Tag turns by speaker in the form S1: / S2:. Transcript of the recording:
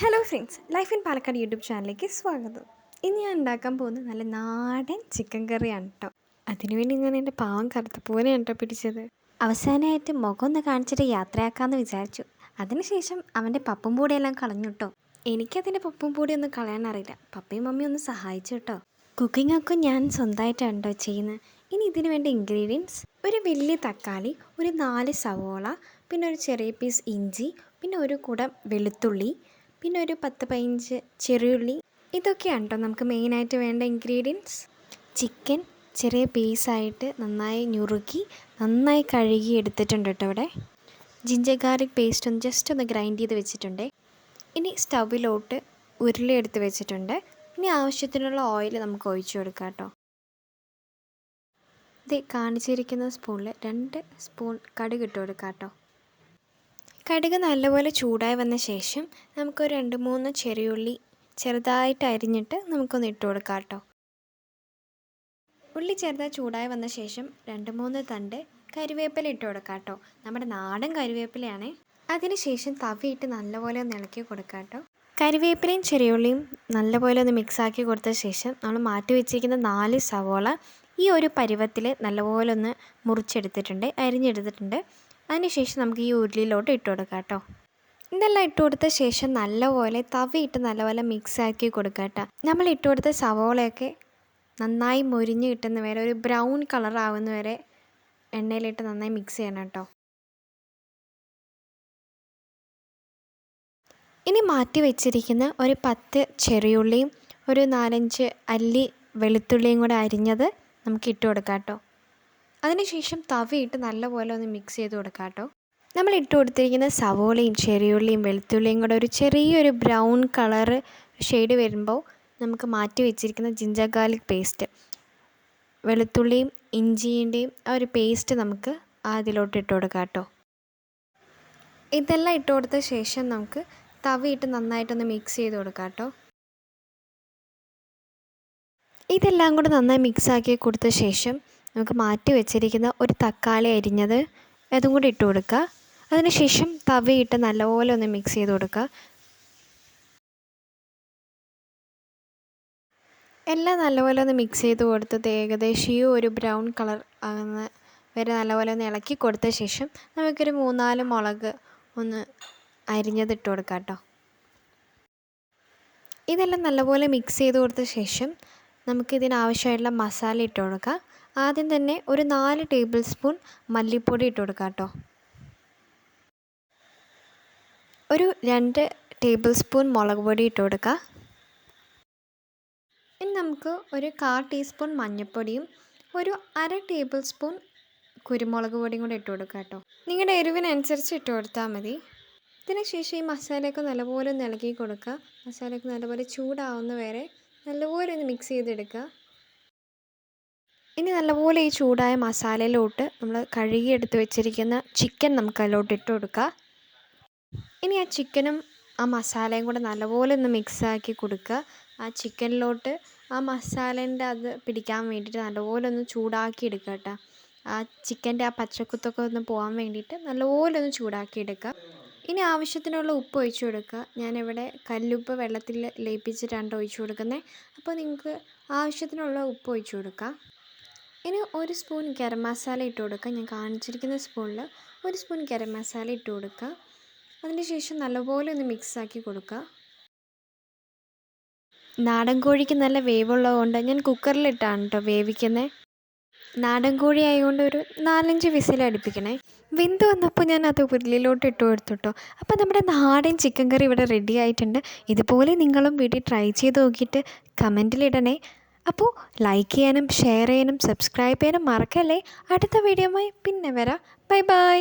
S1: Hello friends life in Palakkad YouTube ചാനലിലേക്ക് സ്വാഗതം. ഇന്ന് ഞാൻ ഉണ്ടാക്കാൻ പോകുന്നത് നല്ല നാടൻ ചിക്കൻ കറിയാണ് കേട്ടോ അതിനുവേണ്ടി ഞാൻ എന്റെ പാവം കറുത്തപ്പൂവിനെയാണ് കേട്ടോ പിടിച്ചത്. അവസാനമായിട്ട് മുഖം ഒന്ന് കാണിച്ചിട്ട് യാത്രയാക്കാമെന്ന് വിചാരിച്ചു. അതിനുശേഷം അവന്റെ പപ്പും പൂടിയെല്ലാം കളഞ്ഞു കേട്ടോ എനിക്കതിന്റെ പപ്പും പൂടി ഒന്നും കളയാൻ അറിയില്ല. പപ്പയും മമ്മിയും ഒന്ന് സഹായിച്ചു കേട്ടോ കുക്കിംഗ് ഒക്കെ ഞാൻ സ്വന്തമായിട്ടാണ് കേട്ടോ ചെയ്യുന്നത്. ഇനി ഇതിന് വേണ്ട ഇൻഗ്രീഡിയൻസ് ഒരു വലിയ തക്കാളി ഒരു നാല് സവോള പിന്നെ ഒരു ചെറിയ പീസ് ഇഞ്ചി പിന്നെ ഒരു കുടം വെളുത്തുള്ളി പിന്നെ ഒരു പത്ത് പതിനഞ്ച് ചെറിയുള്ളി. ഇതൊക്കെയാണ് കേട്ടോ നമുക്ക് മെയിനായിട്ട് വേണ്ട ഇൻഗ്രീഡിയൻസ് ചിക്കൻ ചെറിയ പീസായിട്ട് നന്നായി ഞുറുക്കി നന്നായി കഴുകി എടുത്തിട്ടുണ്ട് കേട്ടോ ഇവിടെ. ജിഞ്ചർ ഗാർലിക് പേസ്റ്റ് ഒന്ന് ജസ്റ്റ് ഒന്ന് ഗ്രൈൻഡ് ചെയ്ത് വെച്ചിട്ടുണ്ട്. ഇനി സ്റ്റൗവിലോട്ട് ഉരുളി എടുത്ത് വെച്ചിട്ടുണ്ട്. ഇനി ആവശ്യത്തിനുള്ള ഓയിൽ നമുക്ക് ഒഴിച്ചു കൊടുക്കാം കേട്ടോ ഇത് കാണിച്ചിരിക്കുന്ന സ്പൂണിൽ രണ്ട് സ്പൂൺ കടുക് ഇട്ട് കൊടുക്കാം കേട്ടോ കടുക് നല്ലപോലെ ചൂടായി വന്ന ശേഷം നമുക്ക് രണ്ട് മൂന്ന് ചെറിയുള്ളി ചെറുതായിട്ട് അരിഞ്ഞിട്ട് നമുക്കൊന്ന് ഇട്ട് കൊടുക്കാം കേട്ടോ. ഉള്ളി ചെറുതായി ചൂടായി വന്ന ശേഷം രണ്ട് മൂന്ന് തണ്ട് കരിവേപ്പില ഇട്ട് കൊടുക്കാം കേട്ടോ. നമ്മുടെ നാടൻ കരിവേപ്പിലയാണ്. അതിനുശേഷം തവിയിട്ട് നല്ലപോലെ ഒന്ന് ഇളക്കി കൊടുക്കാം കേട്ടോ. കരിവേപ്പിലയും ചെറിയുള്ളിയും നല്ലപോലെ ഒന്ന് മിക്സാക്കി കൊടുത്ത ശേഷം നമ്മൾ മാറ്റി വെച്ചിരിക്കുന്ന നാല് സവോള ഈ ഒരു പരുവത്തിൽ നല്ലപോലെ ഒന്ന് മുറിച്ചെടുത്തിട്ടുണ്ട് അരിഞ്ഞെടുത്തിട്ടുണ്ട്. അതിനുശേഷം നമുക്ക് ഈ ഉരുളിയിലോട്ട് ഇട്ട് കൊടുക്കാം കേട്ടോ. ഇതെല്ലാം ഇട്ട് കൊടുത്ത ശേഷം നല്ലപോലെ തവിയിട്ട് നല്ലപോലെ മിക്സ് ആക്കി കൊടുക്കുക കേട്ടോ. നമ്മൾ ഇട്ട് കൊടുത്ത സവോളയൊക്കെ നന്നായി മൊരിഞ്ഞ് കിട്ടുന്ന വരെ ഒരു ബ്രൗൺ കളർ ആവുന്ന വരെ എണ്ണയിലിട്ട് നന്നായി മിക്സ് ചെയ്യണം കേട്ടോ. ഇനി മാറ്റി വെച്ചിരിക്കുന്ന ഒരു പത്ത് ചെറിയുള്ളിയും ഒരു നാലഞ്ച് അല്ലി വെളുത്തുള്ളിയും കൂടെ അരിഞ്ഞത് നമുക്ക് ഇട്ട് കൊടുക്കാം കേട്ടോ. അതിനുശേഷം തവിയിട്ട് നല്ലപോലെ ഒന്ന് മിക്സ് ചെയ്ത് കൊടുക്കാം കേട്ടോ നമ്മൾ ഇട്ട് കൊടുത്തിരിക്കുന്ന സവോളയും ചെറിയുള്ളിയും വെളുത്തുള്ളിയും കൂടെ ഒരു ചെറിയൊരു ബ്രൗൺ കളർ ഷെയ്ഡ് വരുമ്പോൾ നമുക്ക് മാറ്റി വെച്ചിരിക്കുന്ന ജിഞ്ചർ ഗാർലിക് പേസ്റ്റ് വെളുത്തുള്ളിയും ഇഞ്ചിന്റെയും ആ ഒരു പേസ്റ്റ് നമുക്ക് അതിലോട്ട് ഇട്ട് കൊടുക്കാം കേട്ടോ ഇതെല്ലാം ഇട്ട് കൊടുത്ത ശേഷം നമുക്ക് തവിയിട്ട് നന്നായിട്ടൊന്ന് മിക്സ് ചെയ്ത് കൊടുക്കാം കേട്ടോ ഇതെല്ലാം കൂടെ നന്നായി മിക്സാക്കി കൊടുത്ത ശേഷം നമുക്ക് മാറ്റി വെച്ചിരിക്കുന്ന ഒരു തക്കാളി അരിഞ്ഞത് അതും കൂടി ഇട്ട് കൊടുക്കുക. അതിനുശേഷം തവിയിട്ട് നല്ലപോലെ ഒന്ന് മിക്സ് ചെയ്ത് കൊടുക്കുക. എല്ലാം നല്ലപോലെ ഒന്ന് മിക്സ് ചെയ്ത് കൊടുത്തത് ഏകദേശം ഈ ഒരു ബ്രൗൺ കളർ ആകുന്ന വരെ നല്ലപോലെ ഒന്ന് ഇളക്കി കൊടുത്ത ശേഷം നമുക്കൊരു മൂന്നാൽ മുളക് ഒന്ന് അരിഞ്ഞത് ഇട്ട് കൊടുക്കാം കേട്ടോ. ഇതെല്ലാം നല്ലപോലെ മിക്സ് ചെയ്ത് കൊടുത്ത ശേഷം നമുക്കിതിനാവശ്യമായിട്ടുള്ള മസാല ഇട്ട് കൊടുക്കാം. ആദ്യം തന്നെ ഒരു നാല് ടേബിൾ സ്പൂൺ മല്ലിപ്പൊടി ഇട്ട് കൊടുക്കാം കേട്ടോ. ഒരു രണ്ട് ടേബിൾ സ്പൂൺ മുളക് പൊടി ഇട്ട് കൊടുക്കുക ഇനി നമുക്ക് ഒരു കാൽ ടീസ്പൂൺ മഞ്ഞൾപ്പൊടിയും ഒരു അര ടേബിൾ സ്പൂൺ കുരുമുളക് പൊടിയും കൂടെ ഇട്ട് കൊടുക്കുക കേട്ടോ. നിങ്ങളുടെ എരിവിനനുസരിച്ച് ഇട്ട് കൊടുത്താൽ മതി. ശേഷം ഈ മസാലയൊക്കെ നല്ലപോലെ ഒന്ന് കൊടുക്കുക. മസാലയൊക്കെ നല്ലപോലെ ചൂടാവുന്ന വരെ നല്ലപോലെ ഒന്ന് മിക്സ് ചെയ്തെടുക്കുക. ഇനി നല്ലപോലെ ഈ ചൂടായ മസാലയിലോട്ട് നമ്മൾ കഴുകിയെടുത്ത് വെച്ചിരിക്കുന്ന ചിക്കൻ നമുക്ക് അതിലോട്ട് ഇട്ട് കൊടുക്കുക ഇനി ആ ചിക്കനും ആ മസാലയും കൂടെ നല്ലപോലെ ഒന്ന് മിക്സാക്കി കൊടുക്കുക. ആ ചിക്കനിലോട്ട് ആ മസാലേന്റെ അത് പിടിക്കാൻ വേണ്ടിയിട്ട് നല്ലപോലെ ഒന്ന് ചൂടാക്കി എടുക്കുക കേട്ടോ. ആ ചിക്കന്റെ ആ പച്ചക്കുത്തൊക്കെ ഒന്ന് പോകാൻ വേണ്ടിയിട്ട് നല്ലപോലെ ഒന്ന് ചൂടാക്കി എടുക്കുക. ഇനി ആവശ്യത്തിനുള്ള ഉപ്പ് ഒഴിച്ചു കൊടുക്കുക. ഞാനിവിടെ കല്ലുപ്പ് വെള്ളത്തിൽ ലയിപ്പിച്ചിട്ടാണ് ഒഴിച്ചു കൊടുക്കുന്നത്. അപ്പോൾ നിങ്ങൾക്ക് ആവശ്യത്തിനുള്ള ഉപ്പ് ഒഴിച്ചു കൊടുക്കുക ഇനി ഒരു സ്പൂൺ ഗരം മസാല ഇട്ട് കൊടുക്കുക. ഞാൻ കാണിച്ചിരിക്കുന്ന സ്പൂണിൽ ഒരു സ്പൂൺ ഗരം മസാല ഇട്ട് കൊടുക്കുക. അതിന് ശേഷം നല്ലപോലെ ഒന്ന് മിക്സാക്കി കൊടുക്കുക. നാടൻ കോഴിക്ക് നല്ല വേവുള്ളത് കൊണ്ട് ഞാൻ കുക്കറിലിട്ടാണ് കേട്ടോ വേവിക്കുന്നത് നാടൻ കോഴി ആയതുകൊണ്ട് ഒരു നാലഞ്ച് വിസിൽ അടുപ്പിക്കണേ. വെന്ത് വന്നപ്പോൾ ഞാൻ അത് ഉരുളിയിലോട്ട് ഇട്ട് കൊടുത്തുട്ടോ അപ്പോൾ നമ്മുടെ നാടൻ ചിക്കൻ കറി ഇവിടെ റെഡി ആയിട്ടുണ്ട്. ഇതുപോലെ നിങ്ങളും വീട്ടിൽ ട്രൈ ചെയ്ത് നോക്കിയിട്ട് കമന്റിലിടണേ അപ്പോൾ ലൈക്ക് ചെയ്യാനും ഷെയർ ചെയ്യാനും സബ്സ്ക്രൈബ് ചെയ്യാനും മറക്കല്ലേ? അടുത്ത വീഡിയോയുമായി പിന്നെ വരാം. Bye bye